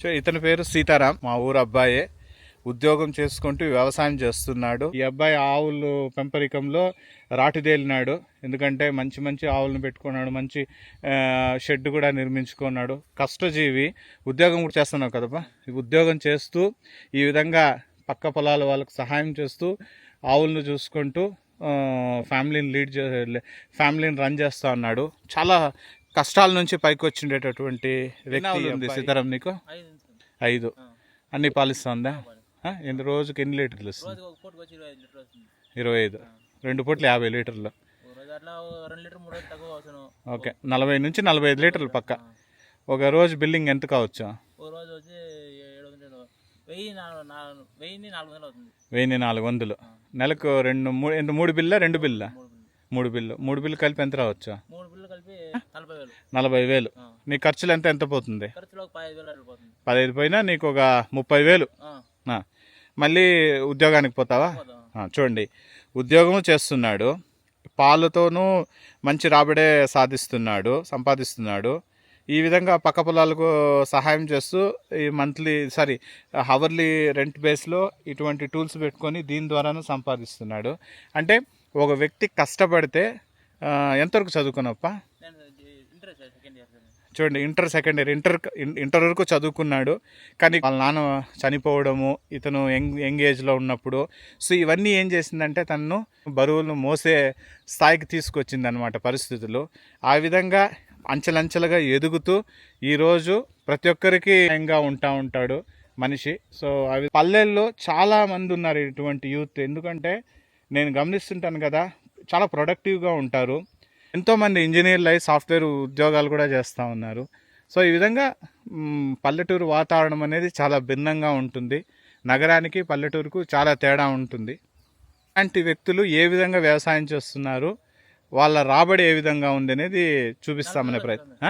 So ఇతని పేరు సీతారాం. మా ఊరు అబ్బాయే. ఉద్యోగం చేసుకుంటూ వ్యవసాయం చేస్తున్నాడు. ఈ అబ్బాయి ఆవులు పెంపరికంలో రాటిదేలినాడు ఎందుకంటే మంచి మంచి ఆవులను పెట్టుకున్నాడు. మంచి షెడ్ కూడా నిర్మించుకున్నాడు. కష్టజీవి. ఉద్యోగం కూడా చేస్తున్నావు కదబ్బా ఉద్యోగం చేస్తూ ఈ విధంగా పక్క పొలాల వాళ్ళకు సహాయం చేస్తూ ఆవులను చూసుకుంటూ ఫ్యామిలీని లీడ్ చే ఫ్యామిలీని రన్ చేస్తూ ఉన్నాడు. చాలా కష్టాల నుంచి పైకి వచ్చిండేటటువంటి వ్యక్తి ఉంది సీతారాం నీకు? ఐదు. అన్ని పాలిస్తుందా? ఎన్ని రోజుకి ఎన్ని లీటర్లు వస్తుంది? ఇరవై ఐదు రెండు పూట్లు యాభై లీటర్లు. ఓకే. నలభై నుంచి నలభై ఐదు లీటర్లు పక్క. ఒక రోజు బిల్లింగ్ ఎంత కావచ్చు? వెయ్యి నాలుగు వందలు నెలకు రెండు మూడు మూడు బిల్లా రెండు బిల్లా? మూడు బిల్లు. మూడు బిల్లు కలిపి ఎంత రావచ్చు? మూడు బిల్లు కలిపి నలభై వేలు. నలభై వేలు. ఆ. నీ ఖర్చులు ఎంత ఎంత పోతుంది? పదహైదు పోయినా నీకు ఒక ముప్పై వేలు. మళ్ళీ ఉద్యోగానికి పోతావా? చూడండి. ఉద్యోగం చేస్తున్నాడు. పాలతోనూ మంచి రాబడే సాధిస్తున్నాడు సంపాదిస్తున్నాడు. ఈ విధంగా పక్క పొలాలకు సహాయం చేస్తూ ఈ మంత్లీ సారీ హవర్లీ రెంట్ బేస్లో ఇటువంటి టూల్స్ పెట్టుకొని దీని ద్వారాను సంపాదిస్తున్నాడు. అంటే ఒక వ్యక్తి కష్టపడితే ఎంతవరకు చదువుకున్నప్ప నేను ఇంటర్ సెకండ్ ఇయర్ చూడండి inter second year inter inter వరకు చదువుకున్నాడు. కానీ వాళ్ళ నాన్న చనిపోవడము ఇతను యంగ్ యంగ్ ఏజ్లో ఉన్నప్పుడు. సో ఇవన్నీ ఏం చేసిందంటే తనను బరువులను మోసే స్థాయికి తీసుకొచ్చింది అనమాట పరిస్థితులు. ఆ విధంగా అంచెలంచెలుగా ఎదుగుతూ ఈరోజు ప్రతి ఒక్కరికి న్యాయంగా ఉంటా ఉంటాడు మనిషి. సో అవి పల్లెల్లో చాలా మంది ఉన్నారు ఇటువంటి యూత్. ఎందుకంటే నేను గమనిస్తుంటాను కదా చాలా ప్రొడక్టివ్గా ఉంటారు. ఎంతోమంది ఇంజనీర్లు అయి సాఫ్ట్వేర్ ఉద్యోగాలు కూడా చేస్తూ ఉన్నారు. సో ఈ విధంగా పల్లెటూరు వాతావరణం అనేది చాలా భిన్నంగా ఉంటుంది. నగరానికి పల్లెటూరుకు చాలా తేడా ఉంటుంది. అలాంటి వ్యక్తులు ఏ విధంగా వ్యవసాయం చేస్తున్నారు వాళ్ళ రాబడి ఏ విధంగా ఉంది అనేది చూపిస్తామనే ప్రయత్నం.